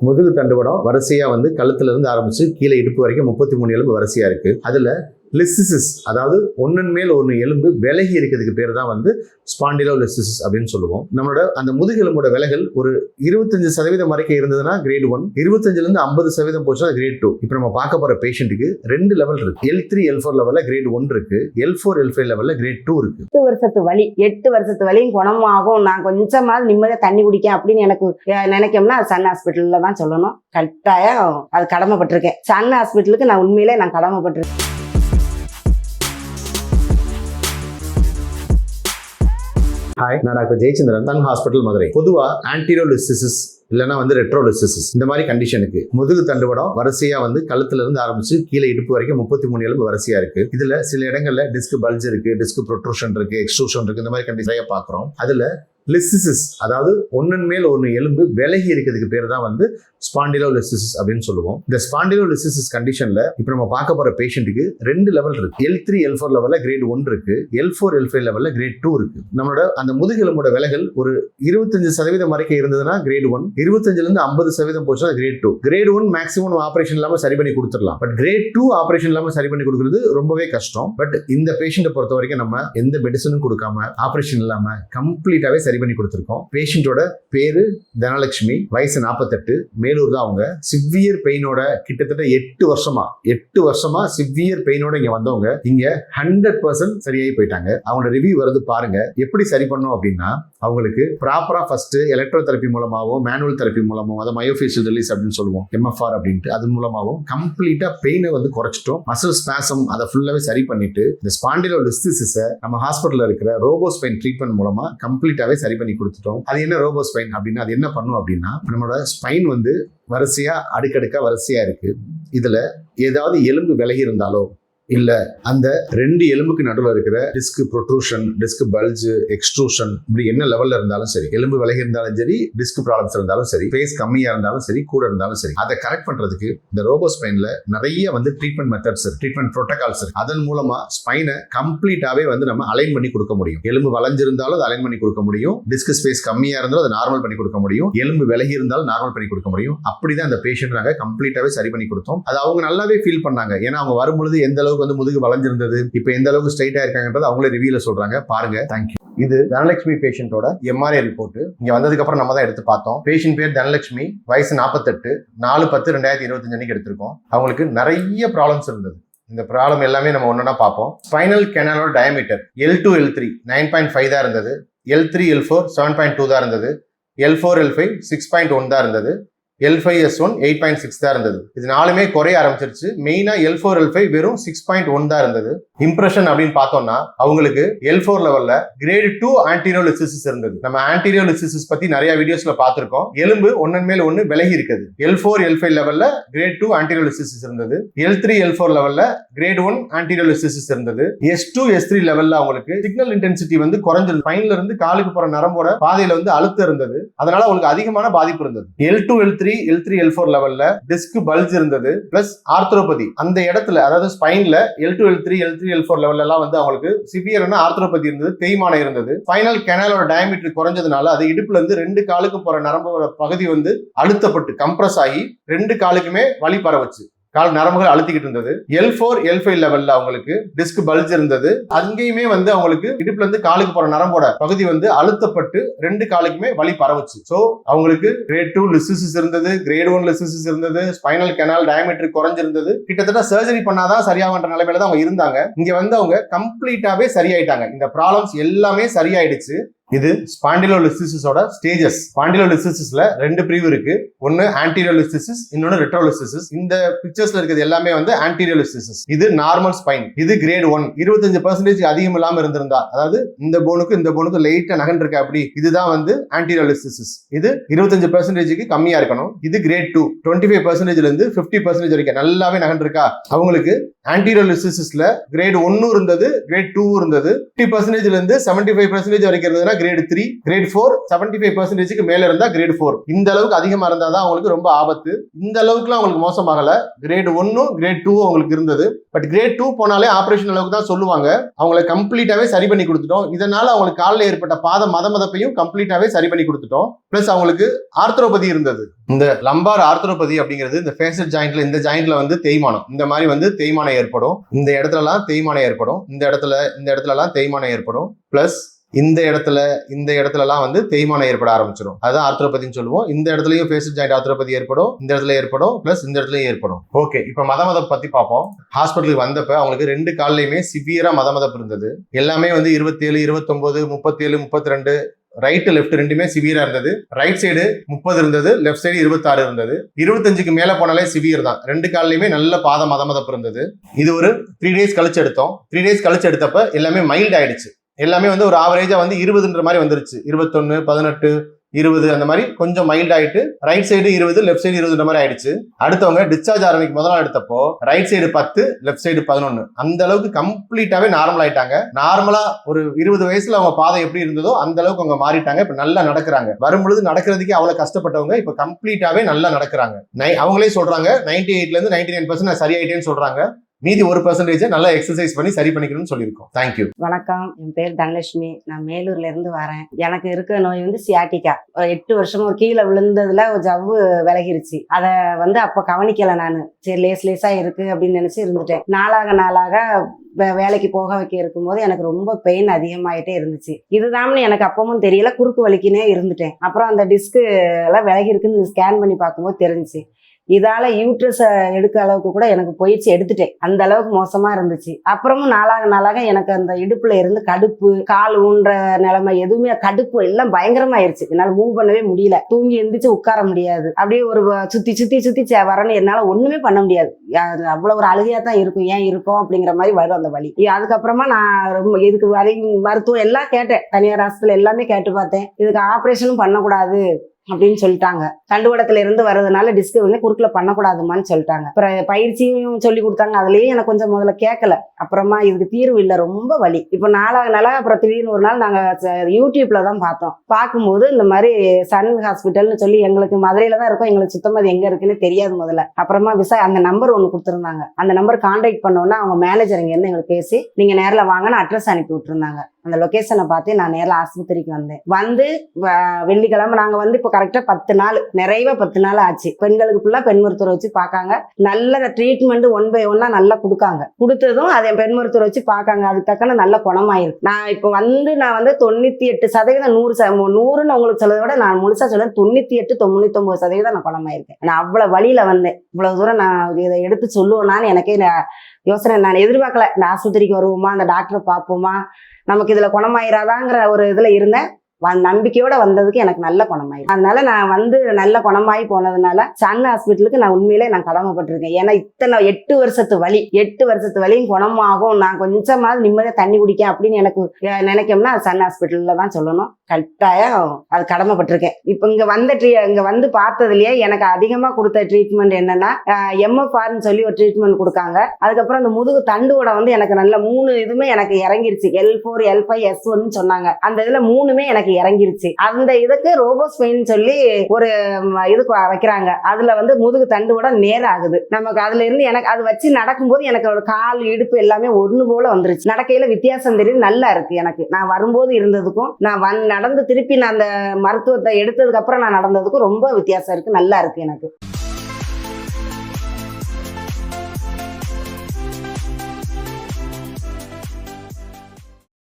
முதுகு தண்டுவடம் வரிசையாக வந்து கழுத்துல இருந்து ஆரம்பிச்சு கீழே இடுப்பு வரைக்கும் முப்பத்தி மூணு எலும்பு வரிசையாக இருக்குது அதில் லிசிசிஸ் அதாவது ஒன்னன் மேல் ஒன்று எலும்பு விலகி இருக்கிறதுக்கு பேர் தான் வந்து ஸ்பாண்டிலோ லிசிசிஸ் அப்படின்னு சொல்லுவோம். நம்மளோட அந்த முதுகெலும்போட விலகல் ஒரு இருபத்தஞ்சு சதவீதம் வரைக்கும் இருந்ததுன்னா கிரேட் ஒன் இருபத்தஞ்சுலேருந்து ஐம்பது சதவீதம் போச்சுன்னா கிரேட் டூ இப்போ நம்ம பார்க்க போகிற பேஷண்ட்டுக்கு ரெண்டு லெவல் இருக்கு. எல் த்ரீ எல் ஃபோர் லெவலில் கிரேட் ஒன் இருக்கு. எல் ஃபோர் எல் ஃபைவ் லெவலில் கிரேட் டூ இருக்கு. எட்டு வருஷத்து வலி எட்டு வருஷத்து வலியும் குணமாகும். நான் கொஞ்சமாவது நிம்மதியாக தண்ணி குடிக்கேன் அப்படின்னு எனக்கு நினைக்கோம்னா அது சன் ஹாஸ்பிட்டலில் தான் சொல்லணும். கட்டாயம் அது கடமைப்பட்டிருக்கேன். சன் ஹாஸ்பிட்டலுக்கு நான் உண்மையிலே நான் கடமைப்பட்டிருக்கேன். ஹாய் நான் டாக்டர் ஜெயச்சந்திரன் தன் ஹாஸ்பிட்டல் மதுரை. பொதுவா ஆன்டிரோலிசிஸ் இல்லைன்னா வந்து ரெட்ரோலிசிஸ் இந்த மாதிரி கண்டிஷனுக்கு முதுகு தண்டுவடம் வரிசையா வந்து கழுத்துல இருந்து ஆரம்பிச்சு கீழே இடுப்பு வரைக்கும் முப்பத்தி மூணு எலும்பு வரிசையா இருக்கு. இதுல சில இடங்கள்ல டிஸ்க் பல்ஜ் இருக்கு டிஸ்க் ப்ரொட்ரூஷன் இருக்கு எக்ஸ்ட்ரூஷன் இருக்கு இந்த மாதிரி கண்டிஷன் பாக்குறோம் அதுல லிசிசிஸ் அதாவது ஒன்னன் மேல் ஒன்று எலும்பு விலகி இருக்கிறதுக்கு பேர் தான் வந்து ஸ்பாண்டிலோ லிசிசிஸ் அப்படின்னு சொல்லுவோம். இந்த ஸ்பாண்டிலோ லிசிசிஸ் கண்டிஷனில் இப்போ நம்ம பார்க்க போகிற பேஷண்ட்டுக்கு ரெண்டு லெவல் இருக்கு. எல் த்ரீ எல் ஃபோர் லெவலில் கிரேட் ஒன் இருக்கு. எல் ஃபோர் எல் ஃபைவ் லெவலில் கிரேட் டூ இருக்கு. நம்மளோட அந்த முதுகெலும்போட விலகல் ஒரு இருபத்தஞ்சு சதவீதம் வரைக்கும் இருந்ததுன்னா கிரேட் ஒன் இருபத்தஞ்சுலேருந்து ஐம்பது சதவீதம் போச்சுன்னா grade two grade one maximum operation இல்லாமல் சரி பண்ணி கொடுத்துடலாம். பட் கிரேட் டூ ஆப்ரேஷன் இல்லாமல் சரி பண்ணி கொடுக்குறது ரொம்பவே கஷ்டம். பட் இந்த பேஷண்ட்டை பொறுத்த வரைக்கும் நம்ம எந்த மெடிசனும் கொடுக்காம ஆப்ரேஷன் இல்லாமல் கம்ப்ளீட்டாகவே சரி பண்ணி கொடுத்துருக்கோம். பேஷண்ட்டோட பேரு தனலட்சுமி வயசு நாற்பத்தெட்டு மேலூர் தான் அவங்க. சிவியர் பெயினோட கிட்டத்தட்ட எட்டு வருஷமா எட்டு வருஷமா சிவியர் பெயினோட இங்க வந்தவங்க. இங்க ஹண்ட்ரட் பர்சன்ட் சரியாகி போயிட்டாங்க. அவங்களோட ரிவ்யூ வருது பாருங்க. எப்படி சரி பண்ணும் அப்படின்னா அவங்களுக்கு ப்ராப்பரா ஃபர்ஸ்ட் எலக்ட்ரோ தெரப்பி மூலமாகவும் மேனுவல் தெரப்பி மூலமாகவும் அதை மயோஃபேஷியல் ரிலீஸ் அப்படின்னு சொல்லுவோம். எம்எஃப்ஆர் அப்படின்ட்டு. அது மூலமாகவும் கம்ப்ளீட்டா பெயினை வந்து குறைச்சிட்டோம். மசில் ஸ்பேசம் அதை ஃபுல்லாவே சரி பண்ணிட்டு இந்த ஸ்பாண்டிலோ லிஸ்டிசிஸை நம்ம ஹாஸ்பிட்டலில் இருக்கிற ரோபோஸ்பைன் ட்ரீட்மெண்ட் மூலமா கம்ப்ளீட்டாவே சரி பண்ணி கொடுத்துட்டோம். அது என்ன ரோபோ ஸ்பைன் அப்படின்னா அது என்ன பண்ணும் அப்படின்னா நம்மளோட ஸ்பைன் வந்து வரிசையாக அடுக்கடுக்காக வரிசையாக இருக்குது இதில் ஏதாவது எலும்பு விலகி இருந்தாலோ இல்ல அந்த ரெண்டு எலும்புக்கு நடுவில் இருக்கிற disc protrusion disc bulge extrusion இப்படி என்ன லெவல்ல இருந்தாலும் சரி எலும்பு விலகி இருந்தாலும் சரி டிஸ்க் ப்ராப்ளம்ஸ் இருந்தாலும் சரி பேஸ் கம்மியா இருந்தாலும் சரி கூட இருந்தாலும் சரி அதை கரெக்ட் பண்றதுக்கு இந்த ரோபோ ஸ்பைன்ல நிறைய வந்து ட்ரீட்மெண்ட் மெத்தட்ஸ் இருக்கு. ட்ரீட்மெண்ட் ப்ரோட்டோகால்ஸ் இருக்கு. அதன் மூலமா ஸ்பைனை கம்ப்ளீட்டாவே வந்து நம்ம அலைன் பண்ணி கொடுக்க முடியும். எலும்பு வளைஞ்சிருந்தாலும் அதை அலைன் பண்ணி கொடுக்க முடியும். டிஸ்க் ஸ்பேஸ் கம்மியா இருந்தாலும் அதை நார்மல் பண்ணி கொடுக்க முடியும். எலும்பு விலகி இருந்தாலும் நார்மல் பண்ணி கொடுக்க முடியும். அப்படிதான் அந்த பேஷண்ட் நாங்கள் கம்ப்ளீட்டாவே சரி பண்ணி கொடுத்தோம். அது அவங்க நல்லாவே ஃபீல் பண்ணாங்க. ஏன்னா அவங்க வரும்பொழுது எந்த அளவுக்கு வந்து முதுகு வளைஞ்சிருந்தது. இப்போ எந்த அளவுக்கு ஸ்ட்ரைட்டா இருக்காங்கன்றது அவங்களே ரிவியூல சொல்றாங்க. பாருங்க. தேங்க்யூ இது தனலட்சுமி பேஷண்டோட எம்ஆர்ஐ ரிப்போர்ட் இங்க வந்ததுக்கு அப்புறம் நம்ம தான் எடுத்து பார்த்தோம். பேஷண்ட் பேர் தனலட்சுமி. வயசு நாற்பத்தெட்டு நாலு பத்து ரெண்டாயிரத்தி இருபத்தஞ்சு அன்னைக்கு எடுத்திருக்கோம். அவங்களுக்கு நிறைய ப்ராப்ளம்ஸ் இருந்தது. இந்த ப்ராப்ளம் எல்லாமே நம்ம ஒன்றா பார்ப்போம். Spinal கேனலோட diameter L two L three nine point five தான் இருந்தது. L three L four seven point two தான் இருந்தது. L four L five six point one தான் இருந்தது. L five S one eight point six தான் இருந்தது. இது நாலுமே குறைய ஆரம்பிச்சிருச்சு. மெயினாக எல் ஃபோர் எல் ஃபைவ் வெறும் சிக்ஸ் பாயிண்ட் ஒன் தான் இருந்தது. இம்ப்ரெஷன் அப்படின்னு பார்த்தோம்னா அவங்களுக்கு எல் ஃபோர் லெவல்ல கிரேட் டூ ஆன்டீரியோலிசிஸ் இருந்தது. நம்ம ஆன்டீரியோலிசிஸ் பத்தி நிறைய வீடியோஸ்ல பார்த்திருக்கோம். எலும்பு ஒன்னன் மேல் ஒன்று விலகி இருக்குது. எல் ஃபோர் எல் ஃபைவ் லெவல்ல கிரேட் டூ ஆன்டீரியோலிசிஸ் இருந்தது. எல் த்ரீ எல் ஃபோர் லெவல்ல கிரேட் ஒன் ஆன்டீரியோலிசிஸ் இருந்தது. எஸ் டூ எஸ் த்ரீ லெவல்ல அவங்களுக்கு சிக்னல் இன்டென்சிட்டி வந்து குறைஞ்சது ஃபைனில் இருந்து காலுக்கு போற நரம்போட பாதையில வந்து அழுத்தம் இருந்தது. அதனால அவங்களுக்கு அதிகமான பாதிப்பு இருந்தது. L two L three three L three L four லெவல்ல டிஸ்க் பல்ஜ் இருந்தது பிளஸ் ஆர்த்ரோபதி அந்த இடத்துல அதாவது ஸ்பைன்ல L two L three L three L four லெவல்ல எல்லாம் வந்து அவங்களுக்கு சிவியரான ஆர்த்ரோபதி இருந்தது தேய்மானம் இருந்தது. ஃபைனல் கெனாலோட டயமீட்டர் குறைஞ்சதுனால அது இடுப்புல இருந்து ரெண்டு காலுக்கு போற நரம்போட பகுதி வந்து அழுத்தப்பட்டு கம்ப்ரஸ் ஆகி ரெண்டு காலுக்குமே வழி பரவச்சு. கால் நரம்புகள் அழுத்திக்கிட்டு இருந்தது. எல் ஃபோர் எல் ஃபைவ் லெவல்ல அவங்களுக்கு டிஸ்க் பல்ஜ் இருந்தது. அங்கேயுமே வந்து அவங்களுக்கு இடுப்புல இருந்து காலுக்கு போற நரம்போட பகுதி வந்து அழுத்தப்பட்டு ரெண்டு காலுக்குமே வலி பரவுச்சு. ஸோ அவங்களுக்கு கிரேட் டூ லிசிசிஸ் இருந்தது கிரேட் ஒன் லிசிசிஸ் இருந்தது ஸ்பைனல் கெனால் டயமீட்டர் குறைஞ்சிருந்தது. கிட்டத்தட்ட சர்ஜரி பண்ணாதான் சரியாகன்ற நிலைமையில தான் அவங்க இருந்தாங்க. இங்க வந்து அவங்க கம்ப்ளீட்டாவே சரியாயிட்டாங்க. இந்த ப்ராப்ளம்ஸ் எல்லாமே சரியாயிடுச்சு. இது ஸ்பாண்டிலோலிசிஸோட ஸ்டேஜஸ் ஸ்பாண்டிலோலிசிஸ்ல ரெண்டு பிரிவு இருக்கு. ஒன்னு ஆன்டீரியோலிசிஸ் இன்னொன்னு ரெட்ரோலிசிஸ் இந்த பிக்சர்ஸ்ல இருக்கிறது எல்லாமே வந்து ஆன்டீரியோலிசிஸ் இது நார்மல் ஸ்பைன் இது கிரேட் ஒன் இருபத்தஞ்சு பர்சன்டேஜ் அதிகம் இல்லாம இருந்திருந்தா அதாவது இந்த போனுக்கு இந்த போனுக்கு லைட்டா நகன்றிருக்கு அப்படி இதுதான் வந்து ஆன்டீரியோலிசிஸ் இது இருபத்தஞ்சு பர்சன்டேஜுக்கு கம்மியா இருக்கணும். இது கிரேட் டூ டுவெண்ட்டி ஃபைவ் பர்சன்டேஜ்ல இருந்து பிப்டி பர்சன்டேஜ் வரைக்கும் நல்லாவே நகன்றிருக்கா அவங்களுக்கு ஆன்டீரியோலிசிஸ்ல கிரேட் ஒன்னு இருந்தது கிரேட் டூ இருந்தது. ஃபிஃப்டி பர்சன்டேஜ்ல இருந்து செவன்டி ஃபைவ் பர்சன்டேஜ் வரைக்கும் இருந்ததுன்னா grade three grade four seventy five பர்சன்டேஜ்க்கு மேல இருந்தா கிரேட் ஃபோர் இந்த அளவுக்கு அதிகமா இருந்தா தான் அவங்களுக்கு ரொம்ப ஆபத்து. இந்த அளவுக்குலாம் அவங்களுக்கு மோசமாகல. கிரேட் ஒன்னும் கிரேட் டூ அவங்களுக்கு இருந்தது. பட் கிரேட் டூ போனாலே ஆபரேஷன் அளவுக்கு தான் சொல்லுவாங்க. அவங்கள கம்ப்ளீட்டாவே சரி பண்ணி கொடுத்துட்டோம். இதனால அவங்களுக்கு காலில் ஏற்பட்ட பாத மத மதப்பையும் கம்ப்ளீட்டாவே சரி பண்ணி கொடுத்துட்டோம். பிளஸ் அவங்களுக்கு ஆர்த்ரோபதி இருந்தது. இந்த லம்பார் ஆர்த்ரோபதி அப்படிங்கிறது இந்த ஃபேசட் ஜாயிண்ட்ல இந்த ஜாயிண்ட்ல வந்து தேய்மானம். இந்த மாதிரி வந்து தேய்மானம் ஏற்படும். இந்த இடத்துலலாம் தேய்மானம் ஏற்படும். இந்த இடத்துல இந்த இடத்துலலாம் தேய்மானம் ஏற்படும். ப்ளஸ் இந்த இடத்துல இந்த இடத்துலலாம் வந்து தேய்மானம் ஏற்பட ஆரம்பிச்சிடும் அதுதான் ஆர்த்ரோபதின்னு சொல்லுவோம். இந்த இடத்துலயும் ஃபேஸ் ஜாயிண்ட் ஆர்த்ரோபதி ஏற்படும். இந்த இடத்துல ஏற்படும். பிளஸ் இந்த இடத்துலயும் ஏற்படும். ஓகே இப்போ மத மதம் பத்தி பார்ப்போம். ஹாஸ்பிட்டலுக்கு வந்தப்ப அவங்களுக்கு ரெண்டு கால்லையுமே சிவியரா மத மதப்பு இருந்தது. எல்லாமே வந்து இருபத்தேழு இருபத்தொன்பது முப்பத்தேழு முப்பத்தி ரெண்டு ரைட்டு லெஃப்ட் ரெண்டுமே சிவியரா இருந்தது. ரைட் சைடு முப்பது இருந்தது லெஃப்ட் சைடு இருபத்தாறு இருந்தது. இருபத்தஞ்சுக்கு மேல போனாலே சிவியர் தான். ரெண்டு காலையுமே நல்ல பாத மதமதப்பு இருந்தது. இது ஒரு த்ரீ டேஸ் கழிச்சு எடுத்தோம். த்ரீ டேஸ் கழிச்சு எடுத்தப்ப எல்லாமே மைல்ட் ஆயிடுச்சு. எல்லாமே வந்து ஒரு ஆவரேஜா வந்து இருபதுன்ற மாதிரி வந்துருச்சு. இருபத்தொன்னு பதினெட்டு இருபது அந்த மாதிரி கொஞ்சம் மைல்ட் ஆயிட்டு ரைட் சைடு இருபது லெஃப்ட் சைடு இருபதுன்ற மாதிரி ஆயிடுச்சு. அடுத்தவங்க டிஸ்சார்ஜ் ஆரம்பிக்கு முதல் நாள் எடுத்தப்போ ரைட் சைடு பத்து லெஃப்ட் சைடு பதினொன்னு. அந்த அளவுக்கு கம்ப்ளீட்டாவே நார்மல் ஆயிட்டாங்க. நார்மலா ஒரு இருபது வயசுல அவங்க பாதை எப்படி இருந்ததோ அந்த அளவுக்கு அவங்க மாறிட்டாங்க. இப்ப நல்லா நடக்கிறாங்க. வரும்பொழுது நடக்கிறதுக்கே அவ்வளவு கஷ்டப்பட்டவங்க இப்ப கம்ப்ளீட்டாவே நல்லா நடக்கிறாங்க. நை- அவங்களே சொல்றாங்க நைன்டி எயிட்ல இருந்து நைன்டி நைன் பர்சன்ட் சரியாயிட்டேன்னு சொல்றாங்க. மீதி ஒரு பர்சன்டேஜை நல்லா எக்ஸசைஸ் பண்ணி சரி பண்ணிக்கணும்னு சொல்லியிருக்கோம். தேங்க்யூ வணக்கம். என் பேர் தனலட்சுமி. நான் மேலூர்ல இருந்து வரேன். எனக்கு இருக்க நோய் வந்து சியாட்டிக்கா ஒரு எட்டு வருஷமா கீழே விழுந்ததுல ஒரு ஜவ்வு விலகிருச்சு. அதை வந்து அப்ப கவனிக்கல நான். சரி லேஸ் லேஸா இருக்கு அப்படின்னு நினைச்சு இருந்துட்டேன். நாளாக நாளாக வே- வேலைக்கு போக வைக்க இருக்கும்போது எனக்கு ரொம்ப பெயின் அதிகமாயிட்டே இருந்துச்சு. இதுதான்னு எனக்கு அப்பவும் தெரியல. குறுக்கு வலிக்குனே இருந்துட்டேன். அப்புறம் அந்த டிஸ்க் எல்லாம் விலகி இருக்குன்னு ஸ்கேன் பண்ணி பார்க்கும்போது தெரிஞ்சுச்சு. இதால யூட்ரஸ் எடுக்க அளவுக்கு கூட எனக்கு போயிடுச்சு எடுத்துட்டேன். அந்த அளவுக்கு மோசமா இருந்துச்சு. அப்புறமும் நாளாக நாளாக எனக்கு அந்த இடுப்புல இருந்து கடுப்பு கால் ஊன்ற நிலைமை எதுவுமே கடுப்பு எல்லாம் பயங்கரமாயிருச்சு. என்னால மூவ் பண்ணவே முடியல. தூங்கி எந்திரிச்சு உட்கார முடியாது. அப்படியே ஒரு சுற்றி சுத்தி சுத்தி சுத்தி சே- வரணும் என்னால ஒண்ணுமே பண்ண முடியாது. அது அவ்வளவு ஒரு அழுகையா தான் இருக்கும். ஏன் இருக்கும் அப்படிங்கிற மாதிரி வரும் அந்த வழி அதுக்கப்புறமா நான் ரொம்ப இதுக்கு வலி மருத்துவம் எல்லாம் கேட்டேன். தனியார் ஹாஸ்பிட்டல் எல்லாமே கேட்டு பார்த்தேன். இதுக்கு ஆப்ரேஷனும் பண்ணக்கூடாது. அப்படின்னு சொல்லிட்டாங்க. தண்டுவடத்துல இருந்து வர்றதுனால டிஸ்க் வந்து குறுக்கில் பண்ணக்கூடாதுமான்னு சொல்லிட்டாங்க. அப்புறம் பயிற்சியும் சொல்லி கொடுத்தாங்க. அதுலேயும் எனக்கு கொஞ்சம் முதல்ல கேட்கல அப்புறமா இதுக்கு தீர்வு இல்லை ரொம்ப வலி. இப்போ நாலாவது நாளாக அப்புறம் திடீர்னு ஒரு நாள் நாங்கள் ச- யூடியூப்ல தான் பார்த்தோம். பார்க்கும்போது இந்த மாதிரி சன் ஹாஸ்பிட்டல்னு சொல்லி எங்களுக்கு மதுரையில தான் இருக்கும். எங்களுக்கு சுத்தமாக அது எங்கே இருக்குன்னு தெரியாது முதல்ல. அப்புறமா விசா அந்த நம்பர் ஒன்று கொடுத்துருந்தாங்க. அந்த நம்பர் கான்டாக்ட் பண்ணோன்னா அவங்க மேனேஜர் இங்கேருந்து எங்களுக்கு பேசி நீங்கள் நேரில் வாங்கன்னு அட்ரஸ் அனுப்பி விட்டுருந்தாங்க. அந்த லொக்கேஷனை பார்த்து நான் நேரில் ஆஸ்பத்திரிக்கு வந்தேன். வந்து வ- வெள்ளிக்கிழமை நாங்கள் வந்து இப்போ கரெக்டாக பத்து நாள் நிறைவா பத்து நாள் ஆச்சு. பெண்களுக்கு ஃபுல்லாக பெண் மருத்துவரை வச்சு பார்க்காங்க. நல்ல ட்ரீட்மெண்ட் ஒன் பை ஒன்னா நல்லா கொடுக்காங்க. கொடுத்ததும் அதை பெண் மருத்துவரை வச்சு பார்க்காங்க. அதுக்கு தக்கன நல்ல குணமாயிருக்கு. நான் இப்போ வந்து நான் வந்து தொண்ணூற்றி எட்டு சதவீதம் நூறு ச- நூறுன்னு உங்களுக்கு சொல்றதை விட நான் முழுசா சொல்றேன். தொண்ணூற்றி எட்டு தொண்ணூற்றி தொண்ணூத்தி சதவீதம் நான் குணமாயிருக்கேன். நான் அவ்வளோ வழியில் வந்தேன். இவ்வளோ தூரம் நான் இதை எடுத்து சொல்லுவேனான்னு எனக்கே நான் யோசனை நான் எதிர்பார்க்கல. இந்த ஆஸ்பத்திரிக்கு வருவோமா? அந்த டாக்டரை பார்ப்போமா? நமக்கு இதுல குணமாயிராதாங்கிற ஒரு இதுல இருந்தேன். நம்பிக்கையோட வந்ததுக்கு எனக்கு நல்ல குணமாயிரும் அதனால நான் வந்து நல்ல குணமாயி போனதுனால சன் ஹாஸ்பிட்டலுக்கு நான் உண்மையிலே நான் கடமைப்பட்டிருக்கேன். ஏன்னா இத்தனை எட்டு வருஷத்து வலி எட்டு வருஷத்து வலியும் குணமாகும். நான் கொஞ்சமாவது நிம்மதியா தண்ணி குடிக்க அப்படின்னு எனக்கு நினைக்கோம்னா சன் ஹாஸ்பிட்டல்ல தான் சொல்லணும். கட்டாயம் அது கடமைப்பட்டிருக்கேன். இப்போ இங்க வந்த ட்ரீ இங்க வந்து பார்த்ததுலயே எனக்கு அதிகமா கொடுத்த ட்ரீட்மெண்ட் என்னன்னா எம்எஃப்ஆர்னு சொல்லி ஒரு ட்ரீட்மெண்ட் கொடுக்காங்க. அதுக்கப்புறம் அந்த முதுகு தண்டுவோட வந்து எனக்கு நல்ல மூணு இதுமே எனக்கு இறங்கிருச்சு. L four L five S ஒன்னு சொன்னாங்க. அந்த இதுல மூணுமே எனக்கு இறங்கிருச்சு. அந்த இதுக்கு ரோபோஸ்பெயின் சொல்லி ஒரு இது வைக்கிறாங்க. அதுல வந்து முதுகு தண்டுவோட நேரம் ஆகுது. நமக்கு அதுல இருந்து எனக்கு அது வச்சு நடக்கும்போது எனக்கு ஒரு கால் இடுப்பு எல்லாமே ஒண்ணு போல வந்துருச்சு. நடக்கையில வித்தியாசம் தெரியுது நல்லா இருக்கு எனக்கு. நான் வரும்போது இருந்ததுக்கும் நான் வந் நடந்து திருப்பி நான் அந்த மருத்துவத்தை எடுத்ததுக்கு அப்புறம் நான் நடந்ததுக்கும் ரொம்ப வித்தியாசம் இருக்கு நல்லா இருக்கு எனக்கு.